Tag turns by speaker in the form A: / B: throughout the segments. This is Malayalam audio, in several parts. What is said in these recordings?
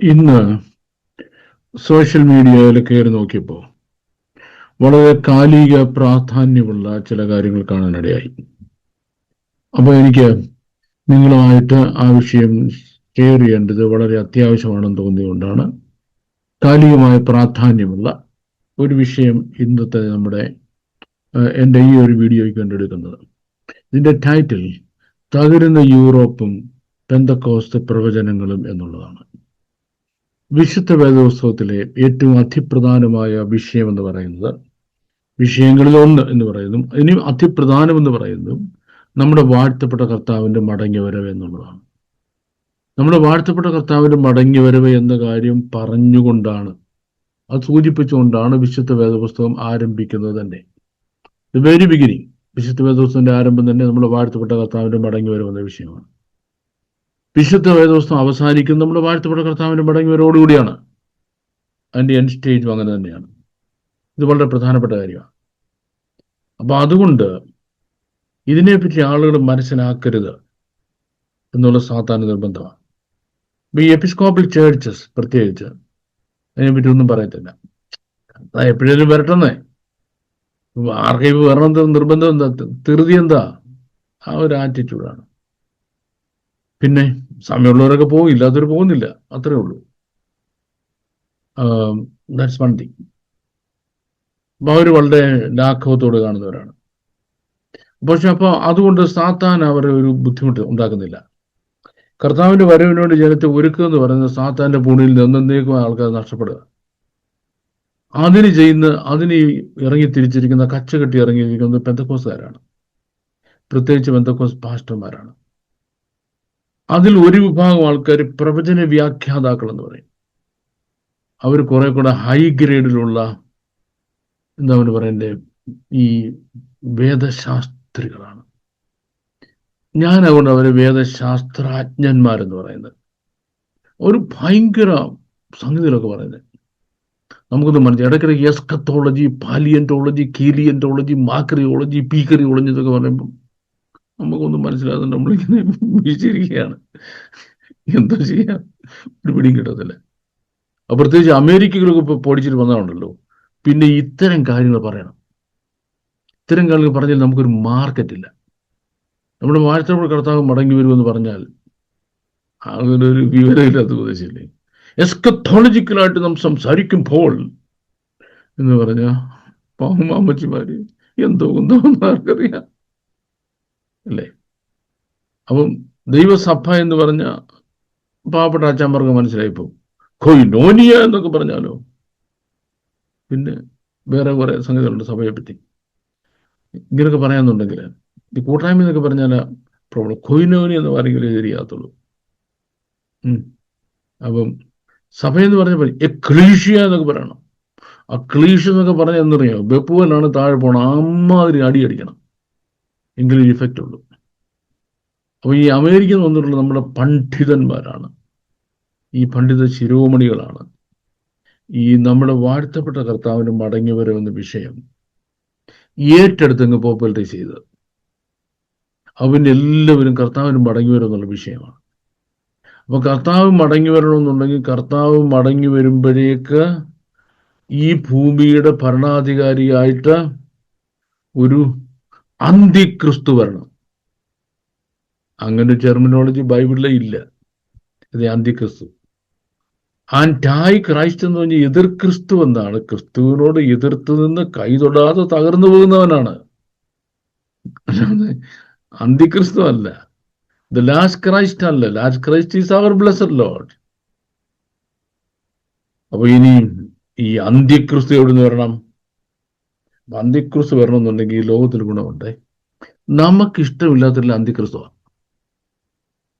A: ഇന്ന് സോഷ്യൽ മീഡിയയിൽ കയറി നോക്കിയപ്പോൾ വളരെ കാലിക പ്രാധാന്യമുള്ള ചില കാര്യങ്ങൾ കാണാനിടയായി. അപ്പോൾ എനിക്ക് നിങ്ങളുമായിട്ട് ആ വിഷയം ഷെയർ ചെയ്യേണ്ടത് വളരെ അത്യാവശ്യമാണെന്ന് തോന്നിയതുകൊണ്ടാണ് കാലികമായ പ്രാധാന്യമുള്ള ഒരു വിഷയം ഇന്നത്തെ നമ്മുടെ എന്റെ ഈ ഒരു വീഡിയോയ്ക്ക് കണ്ടെടുക്കുന്നത്. ഇതിന്റെ ടൈറ്റിൽ തകരുന്ന യൂറോപ്പും പെന്തക്കോസ്ത് പ്രവചനങ്ങളും എന്നുള്ളതാണ്. വിശുദ്ധ വേദോത്സവത്തിലെ ഏറ്റവും അതിപ്രധാനമായ വിഷയം എന്ന് പറയുന്നത് വിഷയങ്ങളിൽ ഒന്ന് എന്ന് പറയുന്നു. ഇനിയും അതിപ്രധാനം എന്ന് പറയുന്നതും നമ്മുടെ വാഴ്ത്തപ്പെട്ട കർത്താവിന്റെ മടങ്ങി വരവ് എന്നുള്ളതാണ്. നമ്മുടെ വാഴ്ത്തപ്പെട്ട കർത്താവിന്റെ മടങ്ങി വരവ് എന്ന കാര്യം പറഞ്ഞുകൊണ്ടാണ് അത് സൂചിപ്പിച്ചുകൊണ്ടാണ് വിശുദ്ധ വേദപുസ്തകം ആരംഭിക്കുന്നത് തന്നെ. ദ വെരി ബിഗിനിങ് വിശുദ്ധ വേദപുസ്തകത്തിന്റെ ആരംഭം തന്നെ നമ്മുടെ വാഴ്ത്തപ്പെട്ട കർത്താവിന്റെ മടങ്ങി വരവ് എന്ന വിഷയമാണ്. വിശുദ്ധ വേദപുസ്തകം അവസാനിക്കുന്നു നമ്മുടെ വാഴ്ത്തപ്പെട്ട കർത്താവിന്റെ മടങ്ങി അതിന്റെ എൻ സ്റ്റേജും അങ്ങനെ തന്നെയാണ്. ഇത് വളരെ പ്രധാനപ്പെട്ട കാര്യമാണ്. അപ്പൊ അതുകൊണ്ട് ഇതിനെപ്പറ്റി ആളുകൾ മനസ്സിലാക്കരുത് എന്നുള്ള സാധാരണ നിർബന്ധമാണ്. ഈ എപ്പിസ്കോപ്പൽ ചേർച്ചസ് പ്രത്യേകിച്ച് അതിനെപ്പറ്റി ഒന്നും പറയത്തില്ല. എപ്പോഴേലും വരട്ടെന്നേ. ആർക്കൈവ് വരണം നിർബന്ധം എന്താ? ധൃതി എന്താ? ആ ഒരു ആറ്റിറ്റ്യൂഡാണ് പിന്നെ സമയമുള്ളവരൊക്കെ പോകും ഇല്ലാത്തവർ പോകുന്നില്ല. അത്രേ ഉള്ളൂ. ദാറ്റ്സ് വൺ തിങ് അപ്പൊ അവർ വളരെ ലാഘവത്തോട് കാണുന്നവരാണ്. പക്ഷെ അപ്പൊ അതുകൊണ്ട് സാത്താൻ അവരെ ഒരു ബുദ്ധിമുട്ട് ഉണ്ടാക്കുന്നില്ല. കർത്താവിന്റെ വരവിനോട് ജനത്തെ ഒരുക്കുക എന്ന് പറയുന്നത് സാത്താന്റെ പൂണിയിൽ നിന്നേക്കും ആൾക്കാർ നഷ്ടപ്പെടുക. അതിന് ചെയ്യുന്ന അതിന് ഇറങ്ങി തിരിച്ചിരിക്കുന്ന കച്ചകെട്ടി ഇറങ്ങിയിരിക്കുന്നത് പെന്തക്കോസുകാരാണ് പ്രത്യേകിച്ച് പെന്തക്കോസ് പാസ്റ്റർമാരാണ്. അതിൽ ഒരു വിഭാഗം ആൾക്കാർ പ്രവചന വ്യാഖ്യാതാക്കൾ എന്ന് പറയും. അവർ കുറെ കൂടെ ഹൈ ഗ്രേഡിലുള്ള എന്താ പറയണ്ടേ ഈ വേദശാസ്ത്രികളാണ്. ഞാൻ അതുകൊണ്ട് അവരെ വേദശാസ്ത്രജ്ഞന്മാരെന്ന് പറയുന്നത്. ഒരു ഭയങ്കര സംഗതികളൊക്കെ പറയുന്നത്. നമുക്കൊന്ന് മനസ്സിലായി ഇടയ്ക്കിടയ്ക്ക് എസ്കത്തോളജി പാലിയന്റോളജി കീലിയന്റോളജി മാക്രിയോളജി പീക്കറിയോളജി എന്നൊക്കെ പറയുമ്പം നമുക്കൊന്നും മനസ്സിലാകുന്നുണ്ട് നമ്മളിങ്ങനെ വിളിച്ചിരിക്കുകയാണ് എന്താ ചെയ്യാം. ഒരു പിടിയും കിട്ടത്തില്ല. അപ്പൊ പ്രത്യേകിച്ച് അമേരിക്കയിലൊക്കെ ഇപ്പൊ പൊടിച്ചിട്ട് വന്നതുണ്ടല്ലോ പിന്നെ ഇത്തരം കാര്യങ്ങൾ പറയണം. ഇത്തരം കാര്യങ്ങൾ പറഞ്ഞാൽ നമുക്കൊരു മാർക്കറ്റ് ഇല്ല നമ്മുടെ മാറ്റപ്പുഴ കർത്താവ് മടങ്ങി വരുമെന്ന് പറഞ്ഞാൽ അങ്ങനെ ഒരു വിവരമില്ലാത്ത ഉദ്ദേശമില്ലേ? എസ്കത്തോളജിക്കലായിട്ട് നാം സംസാരിക്കുമ്പോൾ എന്ന് പറഞ്ഞ പാമ്പമ്മച്ചിമാര് എന്തോ എന്തോ ആർക്കറിയാം. അല്ലേ? അപ്പം ദൈവസഭ എന്ന് പറഞ്ഞ പാവപ്പെട്ട അച്ഛന്മാർക്ക് മനസ്സിലായിപ്പോ കൊയ്നോനിയ എന്നൊക്കെ പറഞ്ഞാലോ? പിന്നെ വേറെ കുറെ സംഗതികളുണ്ട് സഭയെ പറ്റി ഇങ്ങനെയൊക്കെ പറയാന്നുണ്ടെങ്കിൽ ഈ കൂട്ടായ്മ എന്നൊക്കെ പറഞ്ഞാൽ പ്രോബ്ലം കൊയ്നോനി എന്ന് പറയുമെങ്കിൽ ശരിയാകത്തുള്ളൂ. അപ്പം സഭയെന്ന് പറഞ്ഞപ്പോൾ എക്ലീഷ്യ എന്നൊക്കെ പറയണം. ആ ക്ലീഷ് എന്നൊക്കെ പറഞ്ഞാൽ എന്നറിയോ വെപ്പുവനാണ് താഴെ പോകണം അമ്മാതിരി അടി അടിക്കണം. എങ്കിലും ഇഫക്റ്റ് ഉള്ളൂ. അപ്പൊ ഈ അമേരിക്കൻ വന്നിട്ടുള്ള നമ്മുടെ പണ്ഡിതന്മാരാണ്. ഈ പണ്ഡിത ശിരോമണികളാണ്. ഈ നമ്മുടെ വാഴ്ത്തപ്പെട്ട കർത്താവിന് മടങ്ങി വരുമെന്ന വിഷയം ഏറ്റെടുത്തങ്ങ് പോപ്പുലറൈസ് ചെയ്തത്. അവന് എല്ലാവരും കർത്താവിന് മടങ്ങി വരും എന്നുള്ള വിഷയമാണ്. അപ്പോൾ കർത്താവ് മടങ്ങി വരണമെന്നുണ്ടെങ്കിൽ കർത്താവ് മടങ്ങി വരുമ്പോഴേക്ക് ഈ ഭൂമിയുടെ ഭരണാധികാരിയായിട്ട് ഒരു അന്തിക്രിസ്തു വരണം അങ്ങനെ ടെർമിനോളജി ബൈബിളിലെ ഇല്ല. ഇത് അന്തിക്രിസ്തു. ആന്റായി ക്രൈസ്റ്റ് എന്ന് പറഞ്ഞാൽ എതിർ ക്രിസ്തു എന്നാണ് ക്രിസ്തുവിനോട് എതിർത്ത് നിന്ന് കൈതൊടാതെ തകർന്നു പോകുന്നവനാണ്. അന്തിക്രിസ്തു അല്ല. ദ ലാസ്റ്റ് ക്രൈസ്റ്റ് അല്ല. Last Christ is our blessed Lord അപ്പൊ ഇനി ഈ അന്ത്യക്രിസ്തു എവിടുന്ന് വരണം? അപ്പൊ അന്ത്യക്രിസ്തു വരണമെന്നുണ്ടെങ്കിൽ ഈ ലോകത്തിൽ ഗുണമുണ്ട്. നമുക്ക് ഇഷ്ടമില്ലാത്തതിൽ അന്തിക്രിസ്തുവാണ്.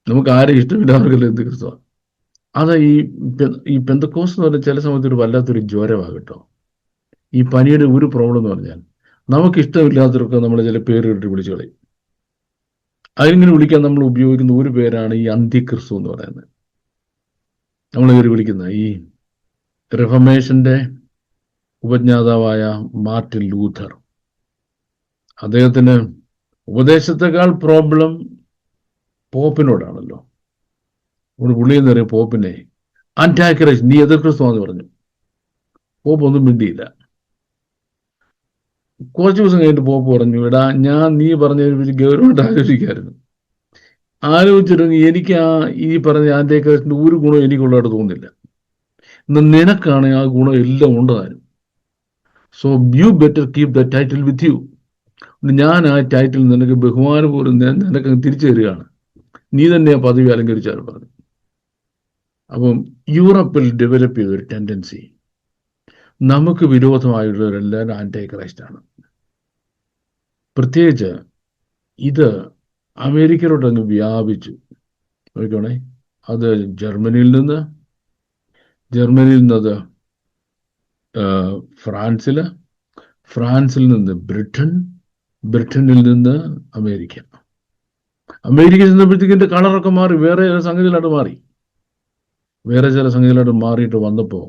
A: നമുക്ക് ആരും ഇഷ്ടമില്ലാത്തവർക്കല്ല അന്തിക്രിസ്തുവാണ്. അതാ ഈ ഈ പെന്തക്കോസ് എന്ന് പറഞ്ഞാൽ ചില സമയത്ത് ഒരു വല്ലാത്തൊരു ജ്വരമാണ് കേട്ടോ ഈ പനിയുടെ ഒരു പ്രോബ്ലം എന്ന് പറഞ്ഞാൽ നമുക്ക് ഇഷ്ടമില്ലാത്തവർക്ക് നമ്മൾ ചില പേര് കിട്ടി വിളിച്ചു കളയും. അതിങ്ങനെ വിളിക്കാൻ നമ്മൾ ഉപയോഗിക്കുന്ന ഒരു പേരാണ് ഈ അന്തിക്രിസ്തു എന്ന് പറയുന്നത്. നമ്മൾ പേര് വിളിക്കുന്ന ഈ റിഫമേഷന്റെ ഉപജ്ഞാതാവായ മാർട്ടിൻ ലൂഥർ. അദ്ദേഹത്തിന് ഉപദേശത്തെക്കാൾ പ്രോബ്ലം പോപ്പിനോടാണല്ലോ. നമ്മുടെ പുള്ളി എന്ന് പറയും പോപ്പിനെ ആന്റാക്രൈസ്റ്റ് നീ എതിർ ക്രിസ്തുവാന്ന് പറഞ്ഞു. പോപ്പ് ഒന്നും മിണ്ടിയില്ല. കുറച്ച് ദിവസം കഴിഞ്ഞിട്ട് പോപ്പ് പറഞ്ഞു എടാ ഞാൻ നീ പറഞ്ഞ ഗൗരവമായിട്ട് ആലോചിക്കായിരുന്നു. ആലോചിച്ചിട്ടുണ്ടെങ്കിൽ എനിക്ക് ആ ഈ പറഞ്ഞ ആന്റാക്രൈസ്റ്റിന്റെ ഒരു ഗുണം എനിക്കുള്ളതായിട്ട് തോന്നുന്നില്ല. എന്നാൽ നിനക്കാണ് ആ ഗുണം എല്ലാം ഉണ്ടതാനും so you better keep the title with you ഞാൻ ആ ടൈറ്റിൽ നിനക്ക് ബഹുമാനപൂർവം പോലും നിനക്ക് തിരിച്ചു തരികയാണ്. നീ തന്നെ ആ പദവി അലങ്കരിച്ചാൽ പറഞ്ഞു അപ്പം യൂറോപ്പിൽ ഡെവലപ്പ് ചെയ്ത ഒരു ടെൻഡൻസി നമുക്ക് വിരോധമായുള്ളവരെല്ലാവരും ആന്റൈ ക്രൈസ്റ്റാണ് പ്രത്യേകിച്ച് ഇത് അമേരിക്കയിലോട്ട് അങ്ങ് വ്യാപിച്ചു. നോക്കണേ അത് ജർമ്മനിയിൽ നിന്ന് ജർമ്മനിയിൽ നിന്നത് ഫ്രാൻസിൽ ഫ്രാൻസിൽ നിന്ന് ബ്രിട്ടൻ ബ്രിട്ടനിൽ നിന്ന് അമേരിക്ക. അമേരിക്ക ചെന്നപ്പോഴത്തേക്ക് എന്റെ കളറൊക്കെ മാറി വേറെ ചില സംഗതികളായിട്ട് മാറി. വേറെ ചില സംഗതികളായിട്ട് മാറിയിട്ട് വന്നപ്പോൾ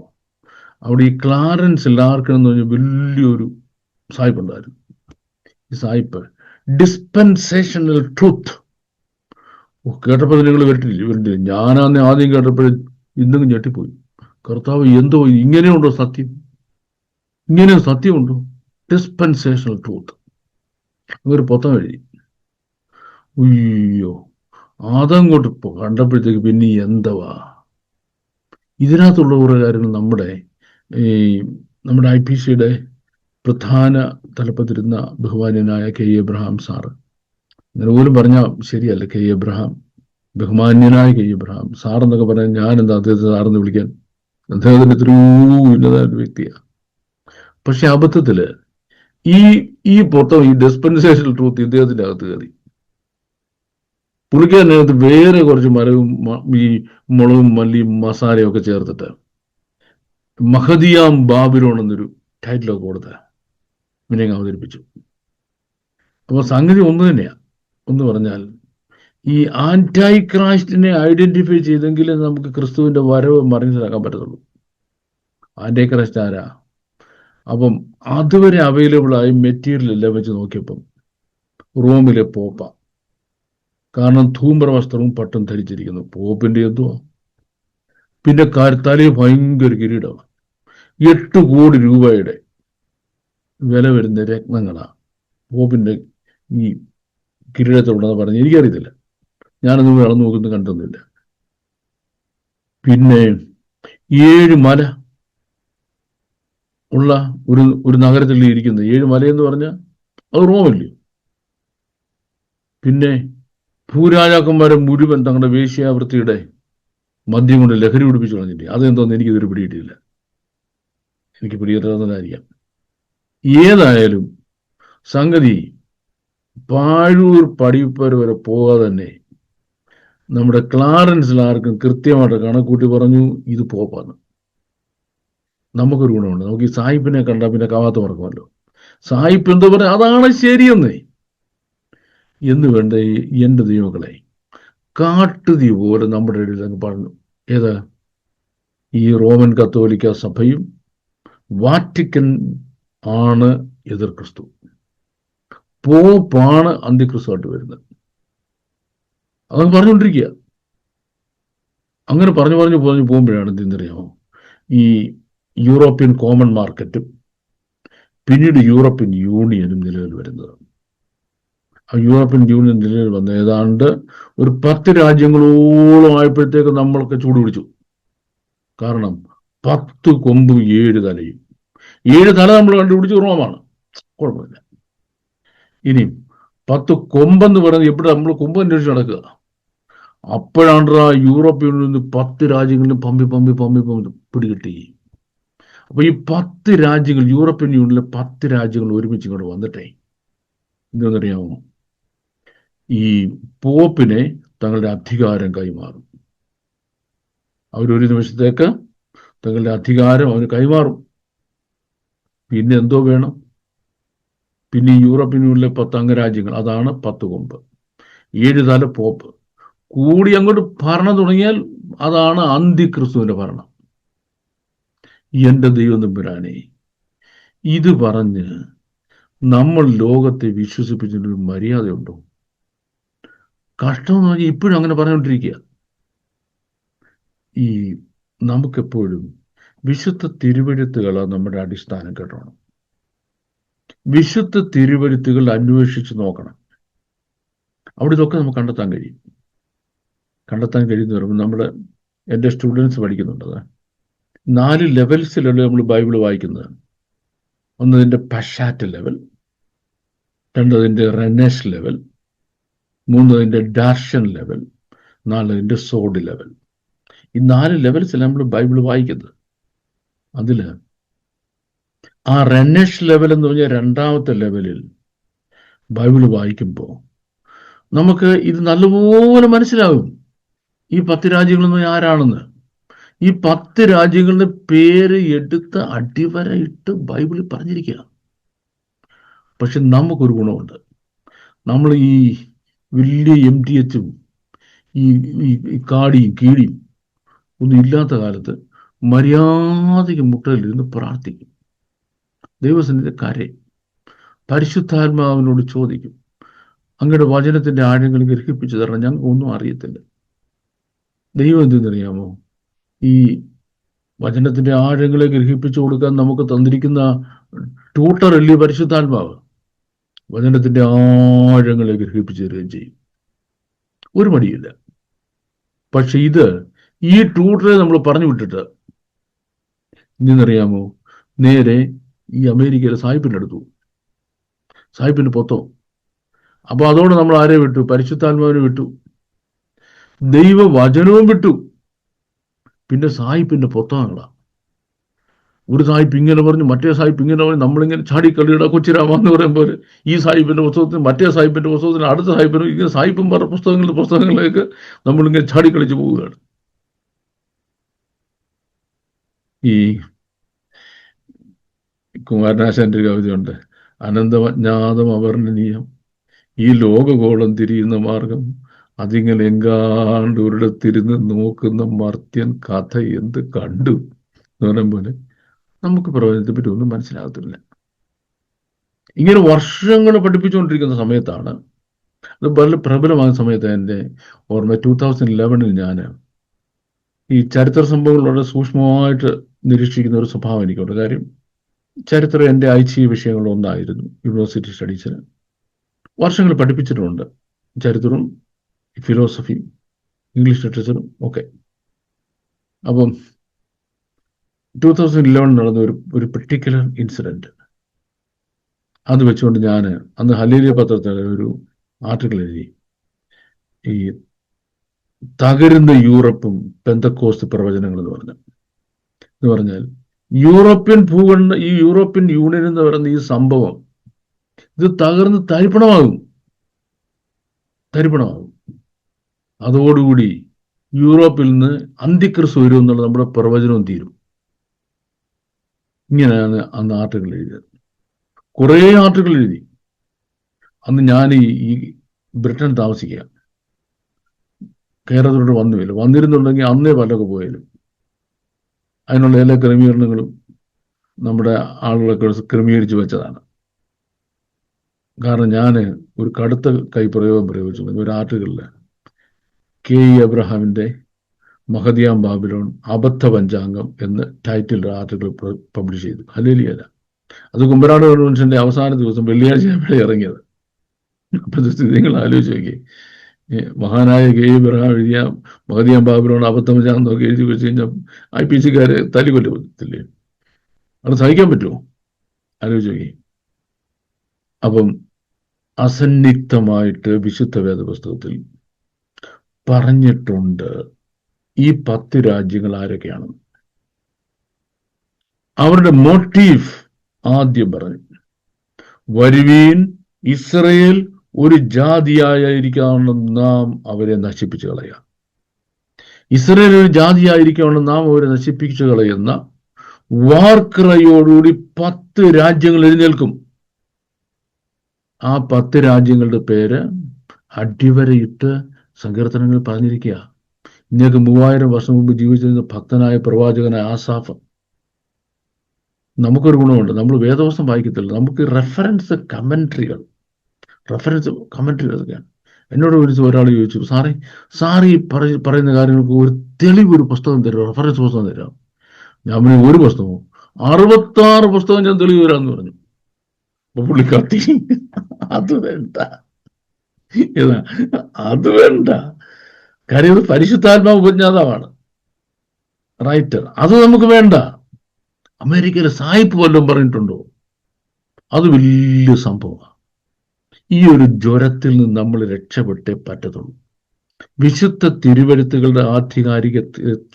A: അവിടെ ഈ ക്ലാരൻസ് ലാർക്കൻ എന്ന് പറഞ്ഞ വലിയൊരു സായിപ്പ് ഉണ്ടായിരുന്നു ഈ സായിപ്പ് ഡിസ്പെൻസേഷണൽ ട്രൂത്ത് കേട്ടപ്പോൾ നിങ്ങൾ വരട്ടില്ല വരട്ടില്ല. ഞാനാന്ന് ആദ്യം കേട്ടപ്പോഴും ഇന്നും ഞെട്ടിപ്പോയി. കർത്താവ് എന്തോ ഇങ്ങനെയുണ്ടോ സത്യം? ഇങ്ങനെ സത്യമുണ്ടോ? ഡിസ്പെൻസേഷണൽ ട്രൂത്ത് ഒരു പൊത്തം എഴുതി. ഉയ്യോ അതങ്ങോട്ട് കണ്ടപ്പോഴത്തേക്ക് പിന്നെ എന്തവാ? ഇതിനകത്തുള്ള കുറേ കാര്യങ്ങൾ നമ്മുടെ ഈ നമ്മുടെ ഐ പി സിയുടെ പ്രധാന തലപ്പത്തിരുന്ന ബഹുമാന്യനായ കെ. എബ്രഹാം സാറ് അങ്ങനെ പോലും പറഞ്ഞാൽ ശരിയല്ല കെ. എബ്രഹാം. ബഹുമാന്യനായ കെ. എബ്രഹാം സാർ എന്നൊക്കെ പറഞ്ഞാൽ ഞാൻ എന്താ അദ്ദേഹത്തെ സാറെന്ന് വിളിക്കാൻ? അദ്ദേഹത്തിന് എത്രയോ ഉന്നത വ്യക്തിയാണ് പക്ഷെ അബദ്ധത്തിൽ ഈ ഈ പൊത്തം ഈ ഡിസ്പെൻസേഷൻ ട്രൂത്ത് ഇദ്ദേഹത്തിന്റെ അകത്ത് കയറി. പുള്ളിക്കാരനകത്ത് വേറെ കുറച്ച് മരവും ഈ മുളകും മല്ലിയും മസാലയും ഒക്കെ ചേർത്തിട്ട് മഹദിയാം ബാബിലോൺ എന്നൊരു ടൈറ്റിലൊക്കെ കൊടുത്ത് പിന്നെ അവതരിപ്പിച്ചു. അപ്പോൾ സംഗതി ഒന്ന് തന്നെയാ. ഒന്ന് പറഞ്ഞാൽ ഈ ആന്റൈ ക്രൈസ്റ്റിനെ ഐഡന്റിഫൈ ചെയ്തെങ്കിലേ നമുക്ക് ക്രിസ്തുവിന്റെ വരവ് മനസ്സിലാക്കാൻ പറ്റത്തുള്ളൂ. ആന്റൈ ക്രൈസ്റ്റ് ആരാ? അപ്പം അതുവരെ അവൈലബിൾ ആയി മെറ്റീരിയൽ എല്ലാം വെച്ച് നോക്കിയപ്പം റോമിലെ പോപ്പ. കാരണം ധൂമ്ര വസ്ത്രവും പട്ടും ധരിച്ചിരിക്കുന്നു. പോപ്പിന്റെ എന്തോ പിന്നെ കരുത്താലേ ഭയങ്കര കിരീടമാണ്. എട്ട് കോടി രൂപയുടെ വില വരുന്ന രത്നങ്ങളാണ് പോപ്പിന്റെ ഈ കിരീടത്തിലുണ്ടെന്ന് പറഞ്ഞ് എനിക്കറിയത്തില്ല. ഞാനൊന്നും വളർന്നു നോക്കുന്നു കണ്ടൊന്നുമില്ല. പിന്നെ ഏഴ് മല. ഉള്ള ഒരു ഒരു നഗരത്തിൽ ഇരിക്കുന്നത്. ഏഴ് മലയെന്ന് പറഞ്ഞാൽ അത് റോമല്ലേ? പിന്നെ ഭൂരാജാക്കന്മാരെ മുഴുവൻ തങ്ങളുടെ വേശ്യാവൃത്തിയുടെ മദ്യം കൊണ്ട് ലഹരി പിടിപ്പിച്ചു കളഞ്ഞില്ലേ? അതെന്തോന്ന് എനിക്കിതൊരു പിടിയിട്ടില്ല എനിക്ക് പിടിയിട്ടായിരിക്കാം ഏതായാലും സംഗതി പാഴൂർ പടിപ്പര വരെ പോകാതെ തന്നെ നമ്മുടെ ക്ലാറൻസിൽ ആർക്കും കൃത്യമായിട്ട് കണക്കൂട്ടി പറഞ്ഞു ഇത് പോപ്പാന്ന്. നമുക്കൊരു ഗുണമുണ്ട്. നമുക്ക് ഈ സായിപ്പിനെ കണ്ടാൽ പിന്നെ കവാത്ത മറക്കുമല്ലോ. സായിപ്പ് എന്താ പറയുക അതാണ് ശരിയെന്ന്. എന്ന് വേണ്ട എന്റെ ദൈവങ്ങളെ കാട്ടുതീ പോലെ നമ്മുടെ ഇടയിൽ അങ്ങ് പറഞ്ഞു ഏത്? ഈ റോമൻ കത്തോലിക്ക സഭയും വാറ്റിക്കൻ ആണ് എതിർ ക്രിസ്തു. പോപ്പാണ് അന്ത്യക്രിസ്തുവായിട്ട് വരുന്നത്. അതങ്ങ് പറഞ്ഞുകൊണ്ടിരിക്കുക. അങ്ങനെ പറഞ്ഞു പറഞ്ഞു പറഞ്ഞു പോകുമ്പോഴാണ് എന്തെന്നറിയാമോ? ഈ യൂറോപ്യൻ കോമൺ മാർക്കറ്റും പിന്നീട് യൂറോപ്യൻ യൂണിയനും നിലവിൽ വരുന്നത്. ആ യൂറോപ്യൻ യൂണിയൻ നിലവിൽ വന്ന ഏതാണ്ട് ഒരു പത്ത് രാജ്യങ്ങളോളം ആയപ്പോഴത്തേക്ക് നമ്മളൊക്കെ ചൂടുപിടിച്ചു കാരണം പത്ത് കൊമ്പും ഏഴ് തലയും. ഏഴ് തല നമ്മൾ കണ്ടുപിടിച്ച് റോമാണ് കുഴപ്പമില്ല. ഇനി പത്ത് കൊമ്പെന്ന് പറയുന്നത് എപ്പോഴും നമ്മൾ കൊമ്പ് അന്വേഷിച്ച് നടക്കുക? അപ്പോഴാണ് യൂറോപ്യൻ യൂണിയൻ പത്ത് രാജ്യങ്ങളിലും പമ്പി പമ്പി പമ്പി പമ്പി പിടികിട്ടി. അപ്പൊ ഈ പത്ത് രാജ്യങ്ങൾ യൂറോപ്യൻ യൂണിയനിലെ പത്ത് രാജ്യങ്ങൾ ഒരുമിച്ച് ഇങ്ങോട്ട് വന്നിട്ടേ എന്താണെന്നറിയാമോ ഈ പോപ്പിനെ തങ്ങളുടെ അധികാരം കൈമാറും. അവരൊരു നിമിഷത്തേക്ക് തങ്ങളുടെ അധികാരം അവന് കൈമാറും. പിന്നെ എന്തോ വേണം? പിന്നെ യൂറോപ്യൻ യൂണിയനിലെ പത്ത് അംഗരാജ്യങ്ങൾ അതാണ് പത്ത് കൊമ്പ്. ഏഴ് തല പോപ്പ്. കൂടി അങ്ങോട്ട് ഭരണം തുടങ്ങിയാൽ അതാണ് അന്തിക്രിസ്തുവിന്റെ ഭരണം. എന്റെ ദൈവം തമ്പുരാനെ ഇത് പറഞ്ഞ് നമ്മൾ ലോകത്തെ വിശ്വസിപ്പിച്ചൊരു മര്യാദയുണ്ടോ? കഷ്ടമെന്ന് പറഞ്ഞാൽ ഇപ്പോഴും അങ്ങനെ പറഞ്ഞുകൊണ്ടിരിക്കുക. ഈ നമുക്കെപ്പോഴും വിശുദ്ധ തിരുവഴുത്തുകൾ നമ്മുടെ അടിസ്ഥാനം കേട്ടോണം. വിശുദ്ധ തിരുവഴുത്തുകൾ അന്വേഷിച്ച് നോക്കണം. അവിടെ ഇതൊക്കെ നമുക്ക് കണ്ടെത്താൻ കഴിയും. കണ്ടെത്താൻ കഴിയുന്ന പറയുമ്പോൾ നമ്മുടെ എന്റെ സ്റ്റുഡൻസ് പഠിക്കുന്നുണ്ടത് നാല് ലെവൽസിലല്ലോ നമ്മൾ ബൈബിൾ വായിക്കുന്നത്? ഒന്നതിന്റെ പഷാറ്റ് ലെവൽ രണ്ടതിന്റെ റെനേഷ് ലെവൽ മൂന്നതിന്റെ ഡാർഷൻ ലെവൽ നാലതിന്റെ സോഡ് ലെവൽ. ഈ നാല് ലെവൽസിൽ നമ്മൾ ബൈബിൾ വായിക്കുന്നത്. അതിൽ ആ റെനേഷ് ലെവൽ എന്ന് പറഞ്ഞാൽ രണ്ടാമത്തെ ലെവലിൽ ബൈബിൾ വായിക്കുമ്പോൾ നമുക്ക് ഇത് നല്ലപോലെ മനസ്സിലാകും. ഈ പത്ത് രാജ്യങ്ങളൊന്നും ആരാണെന്ന്? ഈ പത്ത് രാജ്യങ്ങളുടെ പേര് എടുത്ത് അടിവരയിട്ട് ബൈബിളിൽ പറഞ്ഞിരിക്കുക പക്ഷെ നമുക്കൊരു ഗുണമുണ്ട്. നമ്മൾ ഈ വലിയ എം ടി എച്ചും ഈ കാടിയും കീടിയും ഒന്നും ഇല്ലാത്ത കാലത്ത് മര്യാദയ്ക്ക് മുട്ടയിലിരുന്ന് പ്രാർത്ഥിക്കും. ദൈവസന്നിധി കരയും. പരിശുദ്ധാത്മാവിനോട് ചോദിക്കും. അങ്ങയുടെ വചനത്തിന്റെ ആഴങ്ങൾ ഗ്രഹിപ്പിച്ചു തരണം. ഞങ്ങൾക്ക് ഒന്നും അറിയത്തില്ല. ദൈവം എന്തെന്നറിയാമോ ഈ വചനത്തിന്റെ ആഴങ്ങളെ ഗ്രഹിപ്പിച്ചു കൊടുക്കാൻ നമുക്ക് തന്നിരിക്കുന്ന ട്യൂട്ടർ അല്ലേ പരിശുദ്ധാത്മാവ്? വചനത്തിന്റെ ആഴങ്ങളെ ഗ്രഹിപ്പിച്ചു തരികയും ചെയ്യും. ഒരു മടിയില്ല. പക്ഷെ ഇത് ഈ ട്യൂട്ടറെ നമ്മൾ പറഞ്ഞു വിട്ടിട്ട് ഇന്നറിയാമോ നേരെ ഈ അമേരിക്കയിലെ സായിപ്പിന്റെ അടുത്തു സാഹിബിന്റെ പൊത്തോ. അപ്പൊ അതോടെ നമ്മൾ ആരെ വിട്ടു? പരിശുദ്ധാത്മാവിനെ വിട്ടു. ദൈവവചനവും വിട്ടു. പിന്നെ സായിപ്പിന്റെ പൊത്താങ്ങളാ ഒരു സായിപ്പ് ഇങ്ങനെ പറഞ്ഞു മറ്റേ സായിപ്പ് ഇങ്ങനെ പറഞ്ഞു നമ്മളിങ്ങനെ ചാടി കളിയുടെ കൊച്ചിരാമെന്ന് പറയുമ്പോൾ ഈ സായിപ്പിന്റെ പുസ്തകത്തിന് മറ്റേ സായിപ്പിന്റെ പുസ്തകത്തിന് അടുത്ത സായിപ്പിനും ഇങ്ങനെ സായിപ്പും പറഞ്ഞ പുസ്തകങ്ങളുടെ പുസ്തകങ്ങളിലേക്ക് നമ്മളിങ്ങനെ ചാടി കളിച്ച് പോവുകയാണ്. ഈ കുമാരനാശാന്റെ കവിതയുണ്ട് അനന്തമജ്ഞാതം അവർണനീയം ഈ ലോകഗോളം തിരിയുന്ന മാർഗം അതിങ്ങനെ എങ്കാണ്ട് ഒരിടത്തിരുന്ന് നോക്കുന്ന മർത്യൻ കഥ എന്ത് കണ്ടു? എന്ന് പറയുന്ന പോലെ നമുക്ക് പ്രവചനത്തെ പറ്റി ഒന്നും മനസ്സിലാകത്തില്ല. ഇങ്ങനെ വർഷങ്ങൾ പഠിപ്പിച്ചുകൊണ്ടിരിക്കുന്ന സമയത്താണ് അത് വളരെ പ്രബലമായ സമയത്ത് എന്റെ ഓർമ്മ. ടൂ തൗസൻഡ് ഇലവനിൽ ഞാൻ ഈ ചരിത്ര സംഭവങ്ങളോട് സൂക്ഷ്മമായിട്ട് നിരീക്ഷിക്കുന്ന ഒരു സ്വഭാവം എനിക്കുണ്ട്. കാര്യം ചരിത്രം എന്റെ ഐച്ഛിക വിഷയങ്ങളൊന്നായിരുന്നു യൂണിവേഴ്സിറ്റി സ്റ്റഡീസിന് വർഷങ്ങൾ പഠിപ്പിച്ചിട്ടുമുണ്ട് ചരിത്രവും. ഫിലോസഫിയും ഇംഗ്ലീഷ് ലിറ്ററേച്ചറും ഒക്കെ അപ്പം ടൂ തൗസൻഡ് ഇലവൻ നടന്ന ഒരു ഒരു പെർട്ടിക്കുലർ ഇൻസിഡന്റ് അത് വെച്ചുകൊണ്ട് ഞാൻ അന്ന് ഹലേലിയ പത്രത്തിൽ ഒരു ആർട്ടിക്കിൾ എഴുതി. ഈ തകരുന്ന യൂറോപ്പും പെന്തക്കോസ്റ്റ് പ്രവചനങ്ങൾ എന്ന് പറഞ്ഞു. എന്ന് പറഞ്ഞാൽ യൂറോപ്യൻ ഭൂഖണ്ഡ ഈ യൂറോപ്യൻ യൂണിയൻ എന്ന് പറയുന്ന ഈ സംഭവം ഇത് തകർന്ന് തരിപ്പണമാകും. തരിപ്പണമാകും. അതോടുകൂടി യൂറോപ്പിൽ നിന്ന് അന്തിക്രിസ് വരും എന്നുള്ള നമ്മുടെ പ്രവചനവും തീരും. ഇങ്ങനെയാണ് അന്ന് ആർട്ടുകൾ എഴുതിയത്. കുറേ ആർട്ടുകൾ എഴുതി. അന്ന് ഞാൻ ഈ ബ്രിട്ടൻ താമസിക്കുക. കേരളത്തിലോട്ട് വന്നുമില്ല വന്നിരുന്നുണ്ടെങ്കിൽ അന്നേ പലൊക്കെ പോയാലും. അതിനുള്ള എല്ലാ ക്രമീകരണങ്ങളും നമ്മുടെ ആളുകളൊക്കെ ക്രമീകരിച്ച് വെച്ചതാണ്. കാരണം ഞാൻ ഒരു കടുത്ത കൈപ്രയോഗം പ്രയോഗിച്ചിട്ടുണ്ട് ഒരു ആർട്ടുകളിൽ കെ ഇ അബ്രഹാമിന്റെ മഹദിയാം ബാബിലോൺ അബദ്ധ പഞ്ചാംഗം എന്ന് ടൈറ്റിൽ ആർട്ടിക്കിൾ പബ്ലിഷ് ചെയ്തു. ഹലേലിയല്ല അത് കുമ്പനാട് കൺവെൻഷന്റെ അവസാന ദിവസം വെള്ളിയാഴ്ച അവിടെ ഇറങ്ങിയത്. അപ്പോഴത്തെ സ്ഥിതി നിങ്ങൾ ആലോചിച്ച് നോക്കി മഹാനായ കെ ഇബ്രഹാം എഴുതിയ മഹദിയാം ബാബിലോൺ അബദ്ധ പഞ്ചാംഗം എഴുതി വെച്ച് കഴിഞ്ഞാൽ ഐ പി സിക്കാരെ തല്ലിക്കൊല്ലത്തില്ലേ അത് സഹിക്കാൻ പറ്റുമോ? ആലോചിച്ച് നോക്കി അപ്പം അസന്നിഗ്ധമായിട്ട് വിശുദ്ധ വേദ പുസ്തകത്തിൽ പറഞ്ഞിട്ടുണ്ട്. ഈ പത്ത് രാജ്യങ്ങൾ ആരൊക്കെയാണ്? അവരുടെ മോട്ടീവ് ആദ്യം പറഞ്ഞു. വരുവീൻ ഇസ്രയേൽ ഒരു ജാതിയായിരിക്കണം നാം അവരെ നശിപ്പിച്ചു കളയാം. ഇസ്രയേൽ ഒരു ജാതിയായിരിക്കണം നാം അവരെ നശിപ്പിച്ചു കളയുന്ന വാർക്രയോടുകൂടി പത്ത് രാജ്യങ്ങൾ എഴുന്നേൽക്കും. ആ പത്ത് രാജ്യങ്ങളുടെ പേര് അടിവരയിട്ട് സങ്കീർത്തനങ്ങൾ പറഞ്ഞിരിക്കുക. ഇന്ത്യയ്ക്ക് മൂവായിരം വർഷം മുമ്പ് ജീവിച്ചിരുന്ന ഭക്തനായ പ്രവാചകനായ ആസാഫ് നമുക്കൊരു ഗുണമുണ്ട്. നമ്മൾ വേദവസ്തം വായിക്കത്തില്ല. നമുക്ക് റെഫറൻസ് കമൻട്രികൾ റെഫറൻസ് കമൻട്രികൾ ഇതൊക്കെയാണ് എന്നോട് വിളിച്ച് ഒരാൾ ചോദിച്ചു സാറേ ഈ പറയുന്ന കാര്യങ്ങൾക്ക് ഒരു തെളിവ് ഒരു പുസ്തകം തരുമോ? റെഫറൻസ് പുസ്തകം തരാം ഞാൻ പറഞ്ഞു ഒരു പുസ്തകമോ? അറുപത്താറ് പുസ്തകം ഞാൻ തെളിവ് തരാമെന്ന് പറഞ്ഞു. അപ്പൊ പുള്ളി കത്തി അത് വേണ്ട. അത് വേണ്ട. കാര്യം ഇത് പരിശുദ്ധാത്മാവ് ഉപജ്ഞാതാവാണ് റൈറ്റർ അത് നമുക്ക് വേണ്ട. അമേരിക്കയിലെ സായിപ്പ് വല്ലതും പറഞ്ഞിട്ടുണ്ടോ? അത് വലിയ സംഭവമാണ്. ഈ ഒരു ജ്വരത്തിൽ നിന്ന് നമ്മൾ രക്ഷപ്പെട്ടേ പറ്റത്തുള്ളൂ. വിശുദ്ധ തിരുവരുത്തുകളുടെ ആധികാരിക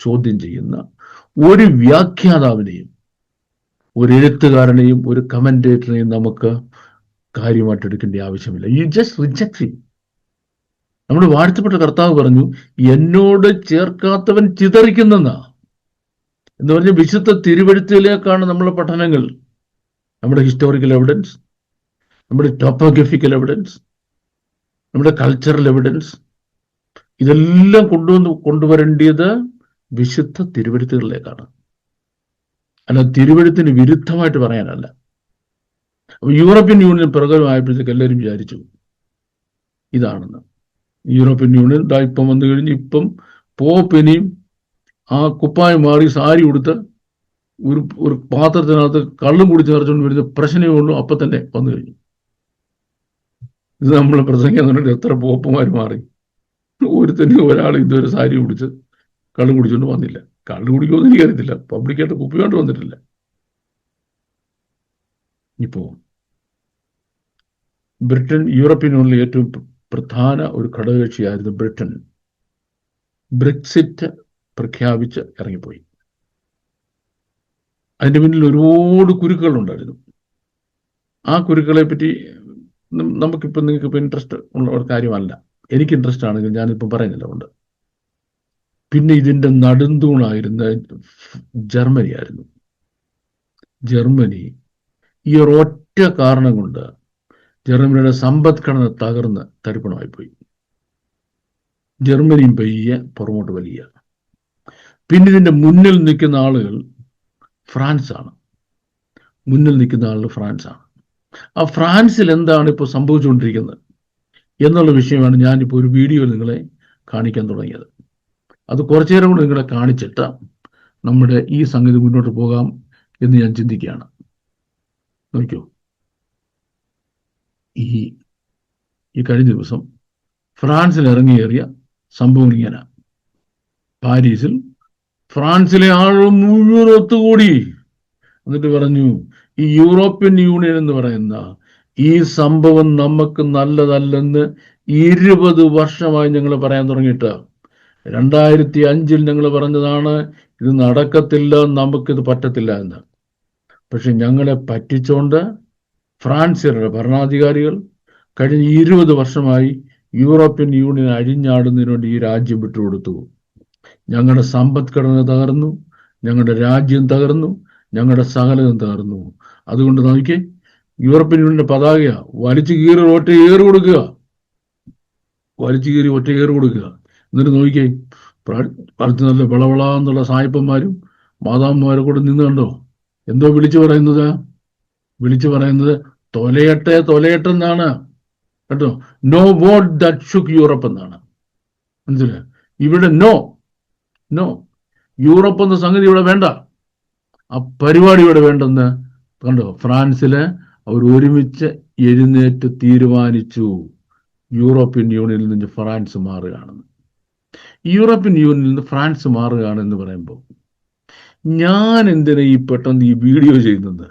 A: ചോദ്യം ചെയ്യുന്ന ഒരു വ്യാഖ്യാതാവിനെയും ഒരു എഴുത്തുകാരനെയും ഒരു കമന്റേറ്ററിനെയും നമുക്ക് കാര്യമായിട്ട് എടുക്കേണ്ട ആവശ്യമില്ല. യു ജസ്റ്റ് റിജക്ട് നമ്മുടെ വാഴ്ത്തപ്പെട്ട കർത്താവ് പറഞ്ഞു എന്നോട് ചേർക്കാത്തവൻ ചിതറിക്കുന്നെന്നാ. എന്ന് പറഞ്ഞ വിശുദ്ധ തിരുവഴുത്തിലേക്കാണ് നമ്മുടെ പഠനങ്ങൾ. നമ്മുടെ ഹിസ്റ്റോറിക്കൽ എവിഡൻസ് നമ്മുടെ ടോപ്പോഗ്രഫിക്കൽ എവിഡൻസ് നമ്മുടെ കൾച്ചറൽ എവിഡൻസ് ഇതെല്ലാം കൊണ്ടുവന്ന് കൊണ്ടുവരേണ്ടത് വിശുദ്ധ തിരുവഴുത്തുകളിലേക്കാണ്. അല്ല തിരുവഴുത്തിന് വിരുദ്ധമായിട്ട് പറയാനല്ല. അപ്പൊ യൂറോപ്യൻ യൂണിയൻ പ്രകടമായപ്പോഴത്തേക്ക് എല്ലാവരും വിചാരിച്ചു ഇതാണെന്ന്. യൂറോപ്യൻ യൂണിയൻ ദാ ഇപ്പം വന്നു കഴിഞ്ഞ് ഇപ്പം പോപ്പിനെയും ആ കുപ്പായം മാറി സാരി ഉടുത്ത് ഒരു ഒരു പാത്രത്തിനകത്ത് കള്ളും കുടിച്ച് നിറച്ചുകൊണ്ട് വരുന്ന പ്രശ്നമേ ഉള്ളൂ. അപ്പൊ തന്നെ വന്നു കഴിഞ്ഞു. ഇത് നമ്മൾ പ്രസംഗിക്കാൻ പറഞ്ഞിട്ട് എത്ര പോപ്പുമാർ മാറി. ഒരുത്തന്നെ ഒരാൾ ഇതുവരെ സാരി കുടിച്ച് കള്ളും കുടിച്ചുകൊണ്ട് വന്നില്ല. കള്ളു കുടിക്കുമെന്ന് എനിക്കറിയത്തില്ല. പബ്ലിക്കായിട്ട് കുപ്പിയോണ്ട് വന്നിട്ടില്ല. ഇപ്പോ ബ്രിട്ടൻ യൂറോപ്യൻ ഏറ്റവും പ്രധാന ഒരു ഘടകകക്ഷിയായിരുന്നു ബ്രിട്ടൻ. ബ്രെക്സിറ്റ് പ്രഖ്യാപിച്ച് ഇറങ്ങിപ്പോയി. അതിന്റെ പിന്നിൽ ഒരുപാട് കുരുക്കുകൾ ഉണ്ടായിരുന്നു ആ കുരുക്കളെ പറ്റി നമുക്കിപ്പോൾ നിങ്ങൾക്ക് ഇപ്പോൾ ഇൻട്രസ്റ്റ് ഉള്ള ഒരു കാര്യമല്ല. എനിക്ക് ഇൻട്രസ്റ്റ് ആണെങ്കിൽ ഞാനിപ്പോൾ പറയുന്നില്ല ഉണ്ട് പിന്നെ ഇതിന്റെ നടുന്തൂണായിരുന്ന ജർമ്മനി ആയിരുന്നു ജർമ്മനി ഈ ഒരൊറ്റ കാരണം കൊണ്ട് ജർമ്മനിയുടെ സമ്പദ്ഘടന തകർന്ന് തരിപ്പണമായി പോയി. ജർമ്മനിയും പയ്യെ പുറമോട്ട് വലിയ. പിന്നെ ഇതിന്റെ മുന്നിൽ നിൽക്കുന്ന ആളുകൾ ഫ്രാൻസ് ആണ് മുന്നിൽ നിൽക്കുന്ന ആളുകൾ ഫ്രാൻസ് ആണ് ആ ഫ്രാൻസിൽ എന്താണ് ഇപ്പോൾ സംഭവിച്ചുകൊണ്ടിരിക്കുന്നത് എന്നുള്ള വിഷയമാണ് ഞാനിപ്പോൾ ഒരു വീഡിയോയിൽ നിങ്ങളെ കാണിക്കാൻ തുടങ്ങിയത്. അത് കുറച്ചു നേരം കൂടെ നിങ്ങളെ കാണിച്ചിട്ട് നമ്മുടെ ഈ സംഗതി മുന്നോട്ട് പോകാം എന്ന് ഞാൻ ചിന്തിക്കുകയാണ്. നോക്കൂ ഈ ഈ കഴിഞ്ഞ ദിവസം ഫ്രാൻസിൽ ഇറങ്ങിയേറിയ സംഭവം ഇങ്ങനെ. പാരീസിൽ ഫ്രാൻസിലെ ആളുകൾ മുഴുവൻ ഒത്തുകൂടി എന്നിട്ട് പറഞ്ഞു ഈ യൂറോപ്യൻ യൂണിയൻ എന്ന് പറയുന്ന ഈ സംഭവം നമുക്ക് നല്ലതല്ലെന്ന് ഇരുപത് വർഷമായി ഞങ്ങൾ പറയാൻ തുടങ്ങിയിട്ട്. രണ്ടായിരത്തി അഞ്ചിൽ ഞങ്ങൾ പറഞ്ഞതാണ് ഇത് നടക്കത്തില്ല നമുക്കിത് പറ്റത്തില്ല എന്ന്. പക്ഷെ ഞങ്ങളെ പറ്റിച്ചോണ്ട് ഫ്രാൻസിലുള്ള ഭരണാധികാരികൾ കഴിഞ്ഞ ഇരുപത് വർഷമായി യൂറോപ്യൻ യൂണിയൻ അഴിഞ്ഞാടുന്നതിന് വേണ്ടി ഈ രാജ്യം വിട്ടുകൊടുത്തു. ഞങ്ങളുടെ സമ്പദ്ഘടന തകർന്നു ഞങ്ങളുടെ രാജ്യം തകർന്നു ഞങ്ങളുടെ സകലതും തകർന്നു. അതുകൊണ്ട് നോക്കിയേ യൂറോപ്യൻ യൂണിയന്റെ പതാക വലിച്ചു കീറി ഒറ്റ ഏറ് കൊടുക്കുക. വലിച്ചു കീറി ഒറ്റ ഏറ് കൊടുക്കുക. എന്നിട്ട് നോക്കിയേ കുറച്ച് നല്ല വിളവിള എന്നുള്ള സായിപ്പന്മാരും മാതാമ്മമാരും കൂടെ നിന്ന് കണ്ടോ? എന്തോ വിളിച്ചു പറയുന്നത്? വിളിച്ചു പറയുന്നത് തൊലയട്ടെ തൊലയട്ടെ എന്നാണ്. കേട്ടോ? നോ വോട്ട് ദാറ്റ് ഷുക്ക് യൂറോപ്പ് എന്നാണ്. മനസ്സിലെ ഇവിടെ നോ നോ യൂറോപ്പ് എന്ന സംഗതി ഇവിടെ വേണ്ട. ആ പരിപാടി ഇവിടെ വേണ്ടെന്ന്. കണ്ടോ? ഫ്രാൻസിലെ അവർ ഒരുമിച്ച് എഴുന്നേറ്റ് തീരുമാനിച്ചു. യൂറോപ്യൻ യൂണിയനിൽ നിന്ന് ഫ്രാൻസ് മാറുകയാണെന്ന്. യൂറോപ്യൻ യൂണിയനിൽ നിന്ന് ഫ്രാൻസ് മാറുകയാണെന്ന് പറയുമ്പോൾ ഞാൻ എന്തിനാ ഈ പെട്ടെന്ന് ഈ വീഡിയോ ചെയ്യുന്നത്?